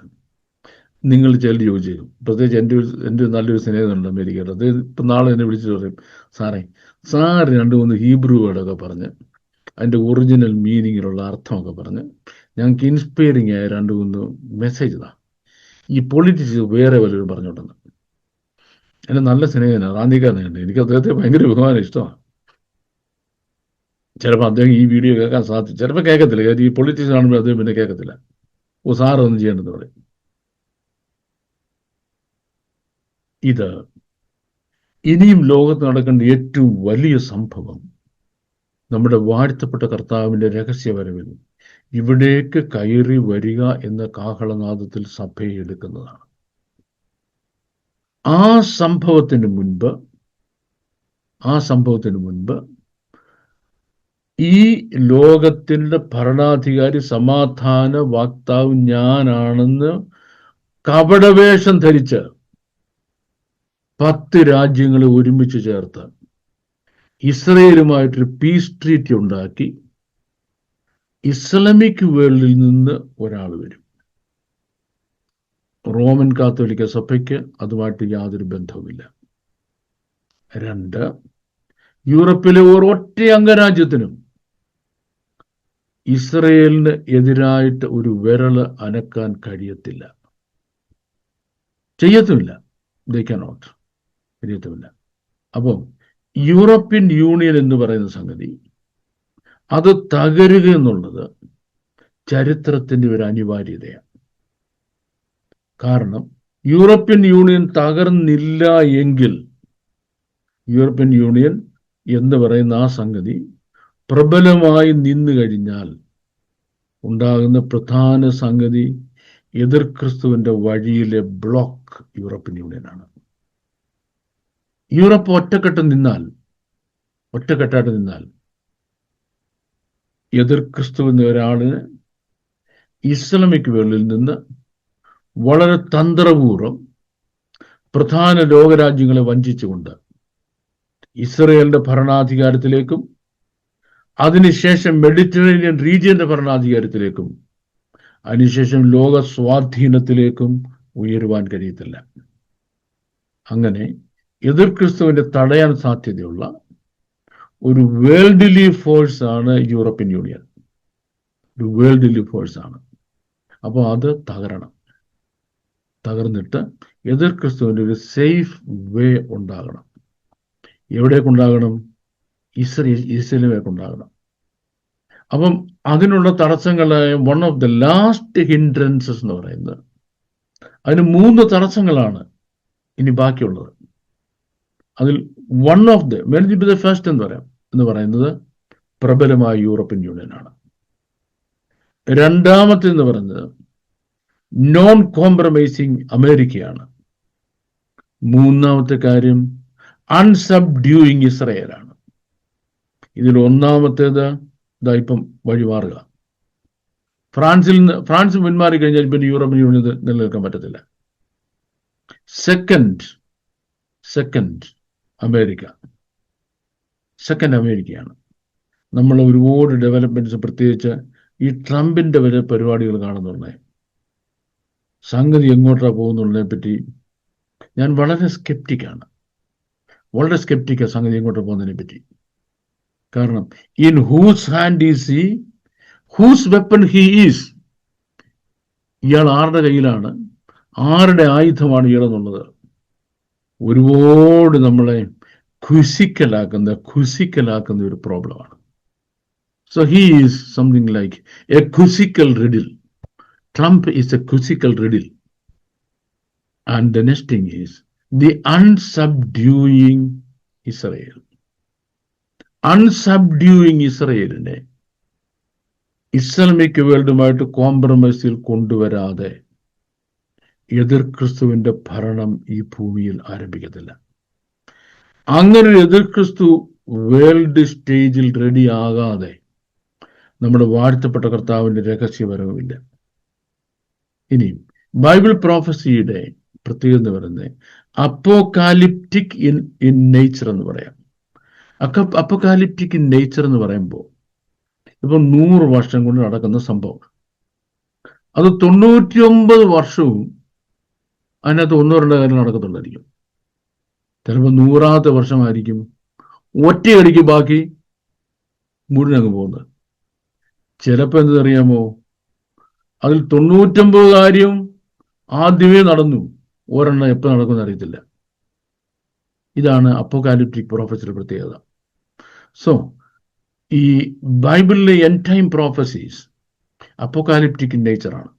A: നിങ്ങൾ ചില ചോദിച്ചു പ്രത്യേകിച്ച് എന്റെ ഒരു എന്റെ നല്ലൊരു സ്നേഹമുണ്ട് അമേരിക്കയിൽ അത് ഇപ്പം നാളെ എന്നെ വിളിച്ചിട്ട് പറയും സാറേ സാർ രണ്ട് മൂന്ന് ഹീബ്രു വേർഡൊക്കെ പറഞ്ഞ് അതിന്റെ ഒറിജിനൽ മീനിങ്ങിലുള്ള അർത്ഥമൊക്കെ പറഞ്ഞ് ഞങ്ങൾക്ക് ഇൻസ്പയറിംഗ് ആയ രണ്ട് മൂന്ന് മെസ്സേജ് ഇതാ. ഈ പൊളിറ്റിക്സ് വേറെ വല്ലവരും പറഞ്ഞോണ്ടെന്ന് എന്റെ നല്ല സ്നേഹനാണ്. റാന്തിക്കാരനുണ്ട് എനിക്ക് അദ്ദേഹത്തെ ഭയങ്കര ബഹുമാനം ഇഷ്ടമാണ്. ചിലപ്പോൾ അദ്ദേഹം ഈ വീഡിയോ കേൾക്കാൻ സാധിച്ചു. ചിലപ്പോൾ കേൾക്കത്തില്ല. കാര്യം ഈ പൊളിറ്റിക്സ് കാണുമ്പോൾ അദ്ദേഹം പിന്നെ കേൾക്കത്തില്ല. ഓ സാർ ഒന്നും പറയും. ഇത് ഇനിയും ലോകത്ത് നടക്കേണ്ട ഏറ്റവും വലിയ സംഭവം നമ്മുടെ വാഴ്ത്തപ്പെട്ട കർത്താവിന്റെ രഹസ്യവരവിൽ ഇവിടേക്ക് കയറി വരിക എന്ന കാഹളനാദത്തിൽ സഭയെ എടുക്കുന്നതാണ് ആ സംഭവത്തിന് മുൻപ് ആ സംഭവത്തിന് മുൻപ് ഈ ലോകത്തിന്റെ ഭരണാധികാരി സമാധാന വാക്താവ് ഞാനാണെന്ന് കപടവേഷം ധരിച്ച് പത്ത് രാജ്യങ്ങളെ ഒരുമിച്ച് ചേർത്ത് ഇസ്രയേലുമായിട്ടൊരു പീസ് ട്രീറ്റി ഉണ്ടാക്കി. ഇസ്ലാമിക് വേൾഡിൽ നിന്ന് ഒരാൾ വരും. റോമൻ കാത്തോലിക്ക സഭയ്ക്ക് അതുമായിട്ട് യാതൊരു ബന്ധവുമില്ല. രണ്ട് യൂറോപ്പിലെ ഒരൊറ്റ അംഗരാജ്യത്തിനും ഇസ്രയേലിന് എതിരായിട്ട് ഒരു വിരൾ അനക്കാൻ കഴിയത്തില്ല. ചെയ്യത്തുമില്ല. ദേ കഴിയത്തുമില്ല അപ്പം യൂറോപ്യൻ യൂണിയൻ എന്ന് പറയുന്ന സംഗതി അത് തകരുക എന്നുള്ളത് ചരിത്രത്തിന്റെ ഒരു അനിവാര്യതയാണ്. കാരണം യൂറോപ്യൻ യൂണിയൻ തകർന്നില്ല എങ്കിൽ യൂറോപ്യൻ യൂണിയൻ എന്ന് പറയുന്ന ആ സംഗതി പ്രബലമായി നിന്നു കഴിഞ്ഞാൽ ഉണ്ടാകുന്ന പ്രധാന സംഗതി എതിർ ക്രിസ്തുവിന്റെ വഴിയിലെ ബ്ലോക്ക് യൂറോപ്യൻ യൂണിയനാണ്. യൂറോപ്പ് ഒറ്റക്കെട്ട് നിന്നാൽ ഒറ്റക്കെട്ടായിട്ട് നിന്നാൽ എതിർ ക്രിസ്തു എന്ന ഒരാളിന് ഇസ്ലാമിക് വേൾഡിൽ നിന്ന് വളരെ തന്ത്രപൂർവം പ്രധാന ലോകരാജ്യങ്ങളെ വഞ്ചിച്ചുകൊണ്ട് ഇസ്രയേലിന്റെ ഭരണാധികാരത്തിലേക്കും അതിനുശേഷം മെഡിറ്ററേനിയൻ റീജിയന്റെ ഭരണാധികാരത്തിലേക്കും അതിനുശേഷം ലോക സ്വാധീനത്തിലേക്കും ഉയരുവാൻ കഴിയത്തില്ല. അങ്ങനെ എതിർ ക്രിസ്തുവിന്റെ തടയാൻ സാധ്യതയുള്ള ഒരു വേൾഡ്ലി ഫോഴ്സ് ആണ് യൂറോപ്യൻ യൂണിയൻ ഒരു വേൾഡ്ലി ഫോഴ്സ് ആണ്. അപ്പോൾ അത് തകരണം. തകർന്നിട്ട് എതിർ ക്രിസ്തുവിന്റെ ഒരു സേഫ് വേ ഉണ്ടാകണം. എവിടേക്ക് ഉണ്ടാകണം ഇസ്രേ ഇസ്രയേലിലേക്ക് ഉണ്ടാകണം അപ്പം അതിനുള്ള തടസ്സങ്ങളായ one of the last hindrances എന്ന് പറയുന്നത്. അതിന് മൂന്ന് തടസ്സങ്ങളാണ് ഇനി ബാക്കിയുള്ളത്. അതിൽ one of the men be the first എന്ന് പറയാം. എന്ന് പറയുന്നത് പ്രബലമായ യൂറോപ്യൻ യൂണിയനാണ്. രണ്ടാമത്തെ എന്ന് പറയുന്നത് നോൺ കോംപ്രമൈസിങ് അമേരിക്കയാണ്. മൂന്നാമത്തെ കാര്യം അൺസബ്ഡ്യൂയിങ് ഇസ്രയേലാണ്. ഇതിൽ ഒന്നാമത്തേത് ഇതാ ഇപ്പം വഴിമാറുക. ഫ്രാൻസിൽ നിന്ന് ഫ്രാൻസ് പിന്മാറി കഴിഞ്ഞാൽ പിന്നെ യൂറോപ്യൻ യൂണിയൻ നിലനിൽക്കാൻ പറ്റത്തില്ല. Second second America. സെക്കൻഡ് അമേരിക്കയാണ്. നമ്മൾ ഒരുപാട് ഡെവലപ്മെന്റ്സ് പ്രത്യേകിച്ച് ഈ ട്രംപിന്റെ വരെ പരിപാടികൾ കാണുന്നുള്ളേ സംഗതി എങ്ങോട്ടാ പോകുന്നുള്ളതിനെ പറ്റി ഞാൻ വളരെ സ്കെപ്റ്റിക്കാണ് വളരെ സ്കെപ്റ്റിക്കാണ് സംഗതി എങ്ങോട്ടാണ് പോകുന്നതിനെ പറ്റി. കാരണം in whose hand is he whose weapon he is ഇയാൾ ആരുടെ കയ്യിലാണ്? ആരുടെ ആയുധമാണ് ഇയാളെന്നുള്ളത് ഒരുപാട് നമ്മളെ ക്വിസിക്കലാക്കുന്ന ക്വിസിക്കലാക്കുന്ന ഒരു പ്രോബ്ലമാണ് so he is something like a quizzical riddle Trump is a quizzical riddle and the next thing is the unsubduing Israel unsubduing ഇസ്രയേലിനെ ഇസ്ലാമിക് വേൾഡുമായിട്ട് കോംപ്രമൈസിൽ കൊണ്ടുവരാതെ എതിർ ക്രിസ്തുവിന്റെ ഭരണം ഈ ഭൂമിയിൽ ആരംഭിക്കത്തില്ല. അങ്ങനെ ഒരു എതിർ ക്രിസ്തു വേൾഡ് സ്റ്റേജിൽ റെഡി ആകാതെ നമ്മുടെ വാഴ്ത്തപ്പെട്ട കർത്താവിന്റെ രഹസ്യപരവുമില്ല ഇനിയും ബൈബിൾ പ്രോഫസിയുടെ പ്രത്യേകത എന്ന് അപ്പോകാലിപ്റ്റിക് ഇൻ ഇൻ നേച്ചർ എന്ന് പറയാം. അപ്പോകാലിപ്റ്റിക് അപ്പകാലിപ്റ്റിക് നേച്ചർ എന്ന് പറയുമ്പോൾ ഇപ്പൊ നൂറ് വർഷം കൊണ്ട് നടക്കുന്ന സംഭവം. അത് തൊണ്ണൂറ്റിയൊമ്പത് വർഷവും അതിനകത്ത് ഒന്നോ രണ്ടോ കാര്യം നടക്കത്തുള്ളായിരിക്കും. ചിലപ്പോൾ നൂറാമത്തെ വർഷമായിരിക്കും. ഒറ്റയടിക്ക് ബാക്കി മുഴുവനങ്ങ് പോകുന്നത്. ചിലപ്പോൾ എന്തറിയാമോ അതിൽ തൊണ്ണൂറ്റൊമ്പത് കാര്യം ആദ്യമേ നടന്നു. ഒരെണ്ണം എപ്പോൾ നടക്കുമെന്ന് അറിയത്തില്ല. ഇതാണ് അപ്പോകാലിപ്റ്റിക് പ്രൊഫസറുടെ പ്രത്യേകത. സോ ഈ ബൈബിളിലെ എൻ ടൈം പ്രോഫസീസ് അപ്പോകാലിപ്റ്റിക് നേച്ചറാണ്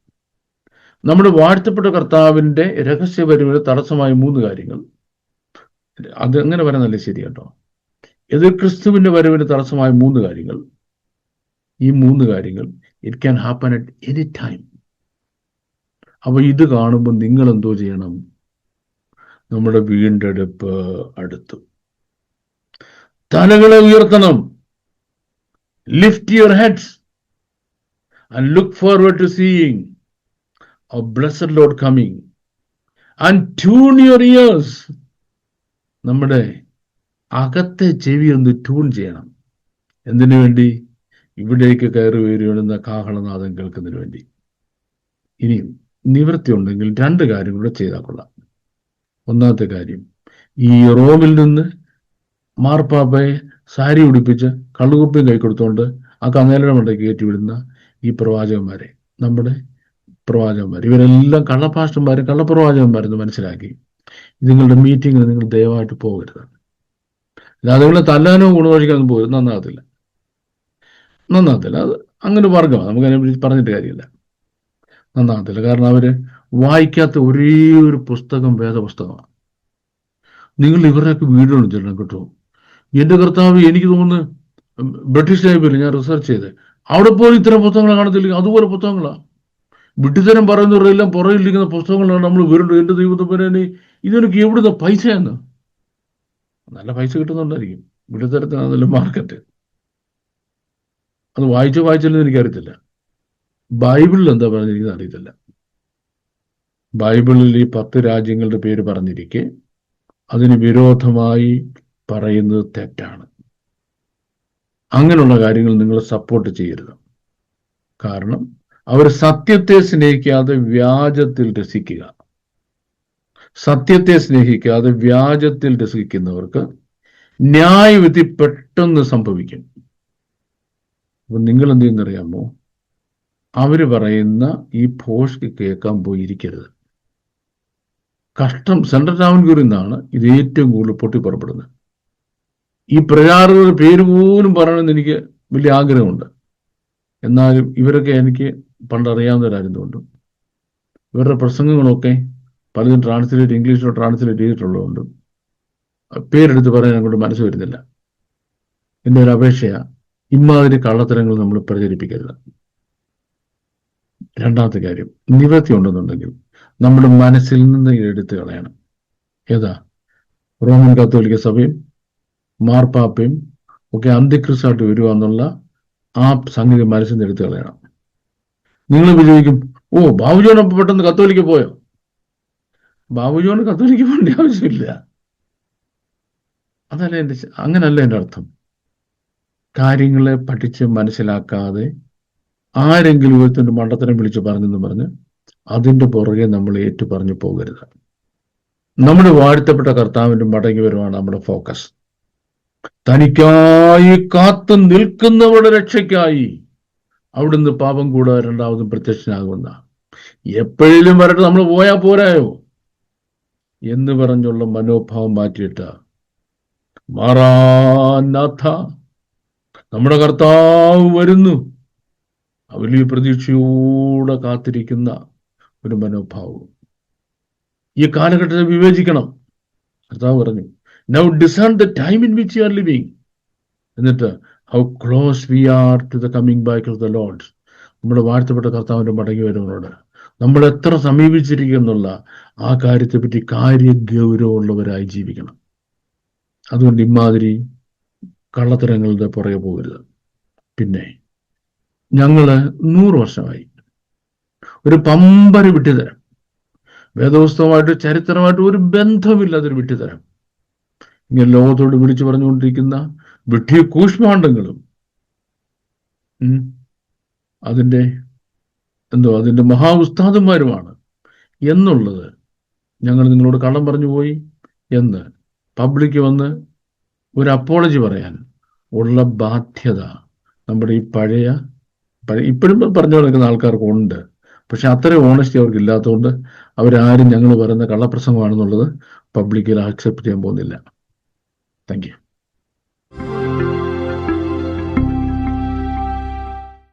A: നമ്മുടെ വാഴ്ത്തപ്പെട്ട കർത്താവിന്റെ രഹസ്യപരിമിത തടസ്സമായ മൂന്ന് കാര്യങ്ങൾ. അത് എങ്ങനെ പറയുന്നല്ലേ ശരി കേട്ടോ. എതിർ ക്രിസ്തുവിന്റെ വരവിന് തടസ്സമായ മൂന്ന് കാര്യങ്ങൾ. ഈ മൂന്ന് കാര്യങ്ങൾ it can happen at any time അപ്പൊ ഇത് കാണുമ്പോൾ നിങ്ങൾ എന്തോ ചെയ്യണം? നമ്മുടെ വീണ്ടെടുപ്പ് അടുത്തു. തലകളെ ഉയർത്തണം. Lift your heads and look forward to seeing a blessed Lord coming. And tune your ears. നമ്മുടെ അകത്തെ ചെവി ഒന്ന് ട്യൂൺ ചെയ്യണം. എന്തിനു വേണ്ടി? ഇവിടേക്ക് കയറി വരുവാണെന്ന കാഹളനാഥം കേൾക്കുന്നതിന് വേണ്ടി. ഇനിയും നിവൃത്തി ഉണ്ടെങ്കിൽ രണ്ട് കാര്യം കൂടെ ചെയ്താൽ കൊള്ളാം. ഒന്നാമത്തെ കാര്യം ഈ റോമിൽ നിന്ന് മാർപ്പാപ്പയെ സാരി ഉടുപ്പിച്ച് കള്ളുകുപ്പിയും കൈ കൊടുത്തുകൊണ്ട് ആ കന്നേലയുടെ മണ്ടയ്ക്ക് കയറ്റി വിടുന്ന ഈ പ്രവാചകന്മാരെ നമ്മുടെ പ്രവാചകന്മാർ ഇവരെല്ലാം കള്ളഭാഷന്മാരും കള്ളപ്രവാചകന്മാരെന്ന് മനസ്സിലാക്കി നിങ്ങളുടെ മീറ്റിങ്ങിന് നിങ്ങൾ ദയവായിട്ട് പോകരുത്. അതുപോലെ തല്ലാനോ ഗുണദോഷിക്കാനോ പോകരുത്. നന്നാകത്തില്ല. നന്നാകത്തില്ല. അത് അങ്ങനെ വർഗമാണ് നമുക്ക് അതിനെ പറഞ്ഞിട്ട് കാര്യമില്ല. നന്നാകത്തില്ല. കാരണം അവർ വായിക്കാത്ത ഒരേ ഒരു പുസ്തകം വേദപുസ്തകമാണ്. നിങ്ങൾ ഇവരുടെയൊക്കെ വീടുകളും ചെല്ലണം കേട്ടോ. എന്റെ കർത്താവ് എനിക്ക് തോന്നുന്നു ബ്രിട്ടീഷ് ലൈബ്രറി ഞാൻ റിസർച്ച് ചെയ്ത്. അവിടെ പോലും ഇത്തരം പുസ്തകങ്ങൾ കാണത്തില്ല. അതുപോലെ പുസ്തകങ്ങളാണ് വിട്ടുതരം പറയുന്നവരെല്ലാം പുറകിലിരിക്കുന്ന പുസ്തകങ്ങളാണ് നമ്മൾ വരുന്നത് എന്റെ ദൈവത്തെ പേരെ ഇതിനൊക്കെ എവിടുന്ന പൈസയെന്ന്? നല്ല പൈസ കിട്ടുന്നുണ്ടായിരിക്കും. വിട്ടുതരത്തിനാണ് നല്ല മാർക്കറ്റ് അത് വായിച്ചോ വായിച്ചില്ലെന്ന് എനിക്കറിയത്തില്ല. ബൈബിളിൽ എന്താ പറഞ്ഞിരിക്കുന്നത് അറിയത്തില്ല. ബൈബിളിൽ ഈ പത്ത് രാജ്യങ്ങളുടെ പേര് പറഞ്ഞിരിക്കെ. അതിന് വിരോധമായി പറയുന്നത് തെറ്റാണ്. അങ്ങനെയുള്ള കാര്യങ്ങൾ നിങ്ങൾ സപ്പോർട്ട് ചെയ്യരുത്. കാരണം അവർ സത്യത്തെ സ്നേഹിക്കാതെ വ്യാജത്തിൽ രസിക്കുക. സത്യത്തെ സ്നേഹിക്കാതെ വ്യാജത്തിൽ രസിക്കുന്നവർക്ക് ന്യായവിധി പെട്ടെന്ന് സംഭവിക്കും. അപ്പൊ നിങ്ങൾ എന്ത് ചെയ്യുന്നറിയാമോ അവർ പറയുന്ന ഈ ഭോഷ്ക്ക് കേൾക്കാൻ പോയിരിക്കരുത്. കഷ്ടം സെൻട്രൽ രാമൻകൂരിൽ ഗുരുന്നാണ് ഇത് ഏറ്റവും കൂടുതൽ പൊട്ടിപ്പുറപ്പെടുന്നത്. ഈ പ്രചാരകരുടെ പേര് പോലും പറയണമെന്ന് എനിക്ക് വലിയ ആഗ്രഹമുണ്ട്. എന്നാലും ഇവരൊക്കെ എനിക്ക് പണ്ടറിയാവുന്നവരായിരുന്നുകൊണ്ടും ഇവരുടെ പ്രസംഗങ്ങളൊക്കെ പലതും ട്രാൻസ്ലേറ്റ് ഇംഗ്ലീഷിലോ ട്രാൻസ്ലേറ്റ് ചെയ്തിട്ടുള്ളതുകൊണ്ടും പേരെടുത്ത് പറയാൻ അങ്ങോട്ട് മനസ്സ് വരുന്നില്ല. എന്റെ ഒരു അപേക്ഷയാണ് ഇമാതിരി കള്ളത്തരങ്ങൾ നമ്മൾ പ്രചരിപ്പിക്കരുത്. രണ്ടാമത്തെ കാര്യം നിവൃത്തി ഉണ്ടെന്നുണ്ടെങ്കിൽ നമ്മുടെ മനസ്സിൽ നിന്ന് എടുത്തു കളയണം. ഏതാ? റോമൻ കത്തോലിക്ക സഭയും മാർപ്പാപ്പയും ഒക്കെ അന്തിക്രിസ്തായിട്ട് വരിക എന്നുള്ള ആ സംഗതി മനസ്സിൽ എടുത്തു കളയണം. നിങ്ങൾ വിചാരിക്കും ഓ ബാബുജോനൊപ്പം പെട്ടെന്ന് കത്തോലിക്ക് പോയോ? ബാബുജോന് കത്തോലിക്ക് പോകേണ്ട ആവശ്യമില്ല. അതല്ല എന്റെ അങ്ങനല്ല എന്റെ അർത്ഥം. കാര്യങ്ങളെ പഠിച്ച് മനസ്സിലാക്കാതെ ആരെങ്കിലും ഒരുത്തിന്റെ മണ്ടത്തരം വിളിച്ച് പറഞ്ഞെന്ന് പറഞ്ഞ് അതിന്റെ പുറകെ നമ്മൾ ഏറ്റു പറഞ്ഞു പോകരുത്. നമ്മുടെ വാഴ്ത്തപ്പെട്ട കർത്താവിന്റെ മടങ്ങി വരുവാണ് നമ്മുടെ ഫോക്കസ്. തനിക്കായി കാത്തു നിൽക്കുന്നവരുടെ രക്ഷയ്ക്കായി അവിടുന്ന് പാപം കൂടാതെ രണ്ടാമതും പ്രത്യക്ഷനാകുന്ന. എപ്പോഴും വരട്ടെ നമ്മൾ പോയാ പോരായോ? എന്ന് പറഞ്ഞുള്ള മനോഭാവം മാറ്റിയിട്ട് മാറാനാഥ നമ്മുടെ കർത്താവ് വരുന്നു. വലിയ പ്രതീക്ഷയോടെ കാത്തിരിക്കുന്ന ഒരു മനോഭാവവും ഈ കാലഘട്ടത്തെ വിവേചിക്കണം. കർത്താവ് പറഞ്ഞു now discern the time in which you are living എന്നിട്ട് how close we are to the coming back of the Lord നമ്മുടെ വാഴ്ത്തപ്പെട്ട കർത്താവിന്റെ മടങ്ങി വരുന്നവരോട്. നമ്മൾ എത്ര സമീപിച്ചിരിക്കുന്നുള്ള ആ കാര്യത്തെപ്പറ്റി കാര്യ ഗൗരവമുള്ളവരായി ജീവിക്കണം. അതുകൊണ്ട് ഇമാതിരി കള്ളത്തരങ്ങളുടെ പുറകെ പോകരുത്. പിന്നെ ഞങ്ങൾ നൂറ് വർഷമായി ഒരു പമ്പര വിട്ടുതരം. വേദപുസ്തകമായിട്ട് ചരിത്രമായിട്ട് ഒരു ബന്ധമില്ലാത്തൊരു വിട്ടുതരാം. ഇങ്ങനെ ലോകത്തോട് വിളിച്ചു പറഞ്ഞുകൊണ്ടിരിക്കുന്ന വിഡ്ഢിയ കൂഷ്മാണ്ഡങ്ങളും അതിന്റെ എന്തോ അതിന്റെ മഹാ ഉസ്താദന്മാരുമാണ് എന്നുള്ളത് ഞങ്ങൾ നിങ്ങളോട് കള്ളം പറഞ്ഞു പോയി എന്ന് പബ്ലിക് വന്ന് ഒരു അപ്പോളജി പറയാൻ ഉള്ള ബാധ്യത നമ്മുടെ ഈ പഴയ പഴയ ഇപ്പോഴും പറഞ്ഞു നടക്കുന്ന ആൾക്കാർക്ക് ഉണ്ട്. പക്ഷെ അത്രയും ഓണസ്റ്റി അവർക്ക് ഇല്ലാത്തതുകൊണ്ട് അവരാരും ഞങ്ങൾ പറയുന്ന കള്ളപ്രസംഗമാണെന്നുള്ളത് പബ്ലിക്കിൽ ആക്സെപ്റ്റ് ചെയ്യാൻ പോകുന്നില്ല. Thank you